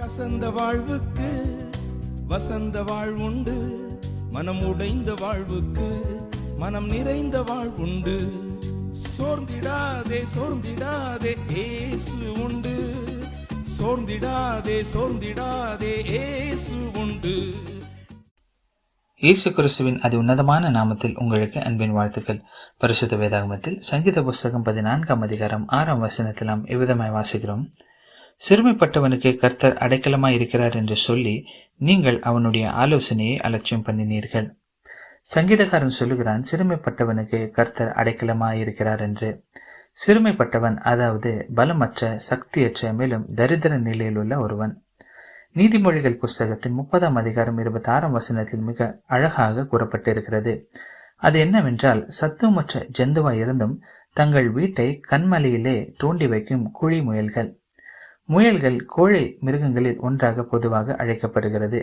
கசந்த வாழ்வுக்கு வசந்த வாழ்வுண்டு மனம் உடைந்த வாழ்வுக்கு மனம் நிறைந்த வாழ்வுண்டு சோர்ந்திடாதே சோர்ந்திடாதே ஏசு உண்டு. சோர்ந்திடாதே சோர்ந்திடாதே ஏசு உண்டு. இயேசு கிறிஸ்துவின் அதி உன்னதமான நாமத்தில் உங்களுக்கு அன்பின் வாழ்த்துக்கள். பரிசுத்த வேதாகமத்தில் சங்கீத புஸ்தகம் பதினான்காம் அதிகாரம் ஆறாம் வசனத்தில் நாம் இவ்விதமாய் வாசிக்கிறோம். சிறுமைப்பட்டவனுக்கு கர்த்தர் அடைக்கலமாய் இருக்கிறார் என்று சொல்லி நீங்கள் அவனுடைய ஆலோசனையை அலட்சியம் பண்ணினீர்கள். சங்கீதக்காரன் சொல்லுகிறான் சிறுமைப்பட்டவனுக்கு கர்த்தர் அடைக்கலமாய் இருக்கிறார் என்று. சிறுமைப்பட்டவன் அதாவது பலமற்ற சக்தியற்ற மேலும் தரித்திர நிலையில் உள்ள ஒருவன். நீதிமொழிகள் புஸ்தகத்தின் முப்பதாம் அதிகாரம் இருபத்தி ஆறாம் வசனத்தில் மிக அழகாக கூறப்பட்டிருக்கிறது. அது என்னவென்றால் சத்துவமற்ற ஜந்துவாய் இருந்தும் தங்கள் வீட்டை கண்மலையிலே தோண்டி வைக்கும் குழி முயல்கள். முயல்கள் கோழை மிருகங்களில் ஒன்றாக பொதுவாக அழைக்கப்படுகிறது.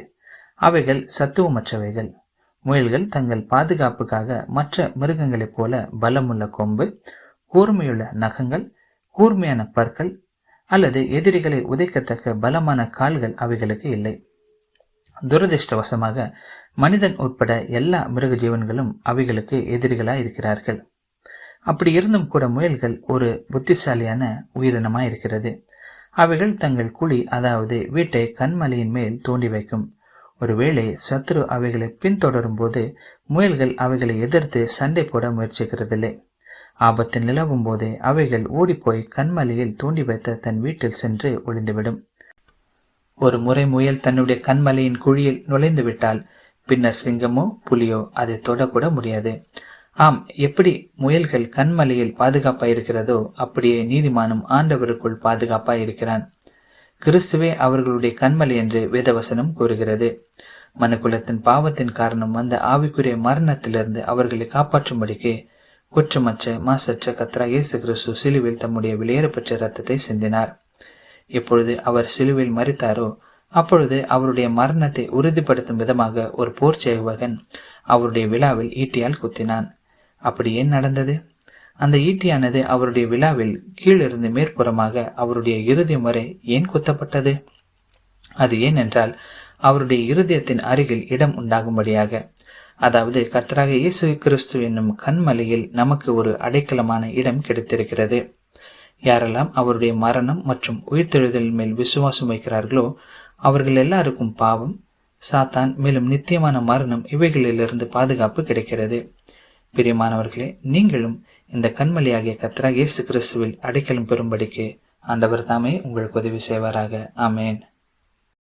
அவைகள் சத்துவமற்றவைகள். முயல்கள் தங்கள் பாதுகாப்புக்காக மற்ற மிருகங்களைப் போல பலமுள்ள கொம்பு கூர்மையுள்ள நகங்கள் கூர்மையான பற்கள் அல்லது எதிரிகளை உதைக்கத்தக்க பலமான கால்கள் அவைகளுக்கு இல்லை. துரதிருஷ்டவசமாக மனிதன் உட்பட எல்லா மிருக ஜீவன்களும் அவைகளுக்கு எதிரிகளாக இருக்கிறார்கள். அப்படி இருந்தும் கூட முயல்கள் ஒரு புத்திசாலியான உயிரினமாக இருக்கிறது. அவைகள் தங்கள் குழி அதாவது வீட்டை கண்மலையின் மேல் தோண்டி வைக்கும். ஒருவேளை சத்ரு அவைகளை பின்தொடரும் போது முயல்கள் அவைகளை எதிர்த்து சண்டை போட முயற்சிக்கிறதில்லை. ஆபத்து நிலவும் போதே அவைகள் ஓடிப்போய் கண்மலையில் தூண்டி வைத்த தன் வீட்டில் சென்று ஒளிந்துவிடும். ஒரு முறை முயல் தன்னுடைய கண்மலையின் குழியில் நுழைந்து விட்டால் பின்னர் சிங்கமோ புலியோ அதை தொடக்கூட முடியாது. ஆம் எப்படி முயல்கள் கண்மலையில் பாதுகாப்பாய் இருக்கிறதோ அப்படியே நீதிமானும் ஆண்டவருக்குள் பாதுகாப்பாய் இருக்கிறான் கிறிஸ்துவே அவர்களுடைய கண்மலை என்று வேதவசனம் கூறுகிறது. மனுக்குலத்தின் பாவத்தின் காரணம் வந்த ஆவிக்குரிய மரணத்திலிருந்து அவர்களை காப்பாற்றும்படிக்கு குற்றமற்ற மாசற்ற கத்ரா இயேசு கிறிஸ்து சிலுவில் தம்முடைய வெளியேறப்பெற்ற இரத்தத்தை சிந்தினார். எப்பொழுது அவர் சிலுவில் மறித்தாரோ அப்பொழுது அவருடைய மரணத்தை உறுதிப்படுத்தும் விதமாக ஒரு போர் செய்வகன் அவருடைய விழாவில் ஈட்டியால் குத்தினான். அப்படி ஏன் நடந்தது? அந்த ஈட்டியானது அவருடைய விழாவில் கீழிருந்து மேற்புறமாக அவருடைய இறுதி வரை ஏன் குத்தப்பட்டது? அது ஏனென்றால் அவருடைய இருதயத்தின் அருகில் இடம் உண்டாகும்படியாக அதாவது கத்தராக இயேசு கிறிஸ்து என்னும் கண்மலையில் நமக்கு ஒரு அடைக்கலமான இடம் கிடைத்திருக்கிறது. யாரெல்லாம் அவருடைய மரணம் மற்றும் உயிர்த்தெழுதல் மேல் விசுவாசம் வைக்கிறார்களோ அவர்கள் எல்லாருக்கும் பாவம் சாத்தான் மேலும் நித்தியமான மரணம் இவைகளிலிருந்து பாதுகாப்பு கிடைக்கிறது. பிரியமானவர்களே நீங்களும் இந்த கண்மலையாகிய கத்ரா இயேசு கிறிஸ்துவில் அடைக்கலம் பெறும்படிக்கு ஆண்டவர் தாமே உங்களுக்கு உதவி செய்வாராக. ஆமேன்.